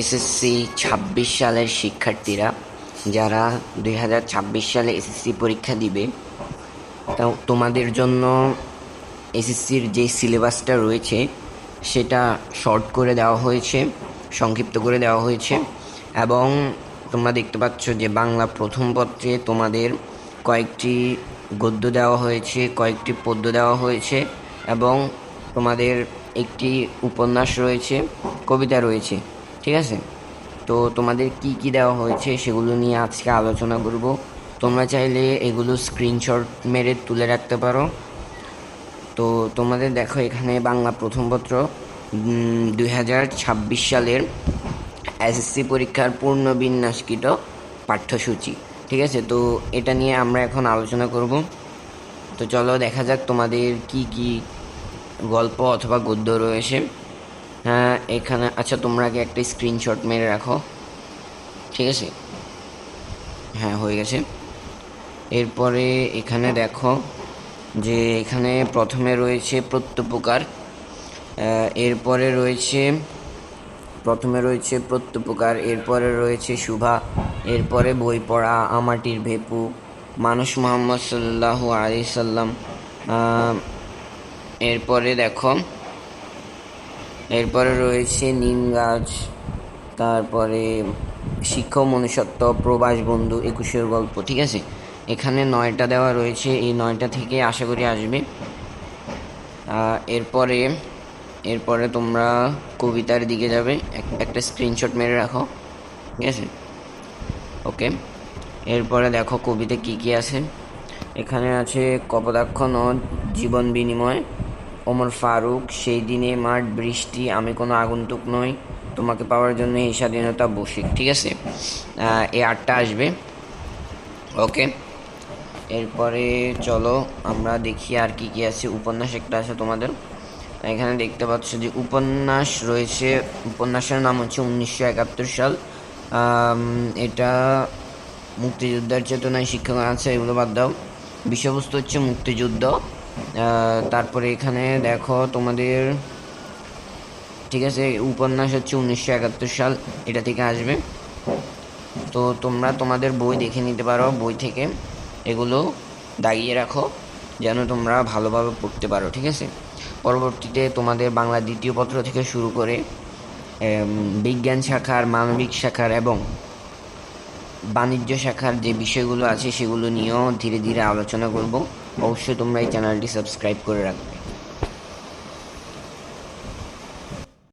SSC ছাব্বিশ সালের শিক্ষার্থীরা, যারা দুই হাজার ছাব্বিশ সালে এসএসসি পরীক্ষা দিবে তা তোমাদের জন্য এসএসসির যে সিলেবাসটা রয়েছে, সেটা শর্ট করে দেওয়া হয়েছে, সংক্ষিপ্ত করে দেওয়া হয়েছে, এবং তোমরা দেখতে পাচ্ছ যে বাংলা প্রথম পত্রে তোমাদের কয়েকটি গদ্য দেওয়া হয়েছে, কয়েকটি পদ্য দেওয়া হয়েছে, এবং তোমাদের একটি উপন্যাস রয়েছে, কবিতা রয়েছে। ঠিক আছে? তো তোমাদের কি কি দেওয়া হয়েছে সেগুলো নিয়ে আজকে আলোচনা করব। তোমরা চাইলে এগুলো স্ক্রিনশট মেরে তুলে রাখতে পারো। তো তোমাদের দেখো এখানে বাংলা প্রথম দুই হাজার ছাব্বিশ সালের এসএসসি পরীক্ষার পূর্ণ বিন্যাসকৃত পাঠ্যসূচি। ঠিক আছে? তো এটা নিয়ে আমরা এখন আলোচনা করব। তো চলো দেখা যাক তোমাদের কি কি গল্প অথবা গদ্য রয়েছে। হ্যাঁ এখানে আচ্ছা তোমরা আগে একটা স্ক্রিনশট মেরে রাখো। ঠিক আছে? হ্যাঁ হয়ে গেছে। এরপরে এখানে দেখো যে এখানে প্রথমে রয়েছে প্রত্যুপকার এরপরে রয়েছে, প্রথমে রয়েছে প্রত্যুপকার, এরপরে রয়েছে শুভা, এরপরে বই পড়া, আমাটির ভেপু, মানুষ মোহাম্মদ সাল্লাহ আলি সাল্লাম এরপরে দেখো এরপরে রয়েছে নিম গাছ, তারপরে শিক্ষক মনুষ্যত্ব, প্রবাস বন্ধু একুশের গল্প, ঠিক আছে? এখানে নয়টা দেওয়া রয়েছে, এই নয়টা থেকে আশা করি আসবে। এরপরে এরপরে তোমরা কবিতার দিকে যাবে একটা স্ক্রিনশট মেরে রাখো, ঠিক আছে? ওকে, এরপরে দেখো কবিতা কি কি আছে। এখানে আছে কপদাক্ষ নদ, জীবন বিনিময় ওমর ফারুক, সেই দিনে মাঠ, বৃষ্টি, আমি কোনো আগন্তুক নই। তোমাকে পাওয়ার জন্য এই স্বাধীনতা বসিক, ঠিক আছে? এই আটটা আসবে। ওকে? এরপরে চলো, আমরা দেখি আর কি কি আছে। উপন্যাস একটা আছে তোমাদের। এখানে দেখতে পাচ্ছ যে উপন্যাস রয়েছে, উপন্যাসের নাম হচ্ছে উনিশশো একাত্তর সাল। এটা মুক্তিযোদ্ধার চেতনায় শিক্ষক আছে, এগুলো বাদ দাও। বিষয়বস্তু হচ্ছে মুক্তিযুদ্ধ। তারপরে এখানে দেখো তোমাদের, ঠিক আছে উপন্যাস হচ্ছে উনিশশো একাত্তর সাল, এটা থেকে আসবে। তো তোমরা তোমাদের বই দেখে নিতে পারো, বই থেকে। এগুলো দাগিয়ে রাখো, যেন তোমরা ভালোভাবে পড়তে পারো, ঠিক আছে? পরবর্তীতে তোমাদের বাংলা দ্বিতীয় পত্র থেকে শুরু করে বিজ্ঞান শাখার, মানবিক শাখার এবং বাণিজ্য শাখার যে বিষয়গুলো আছে, সেগুলো নিয়েও ধীরে ধীরে আলোচনা করব। অবশ্যই তোমরা এই চ্যানেলটি সাবস্ক্রাইব করে রাখবে।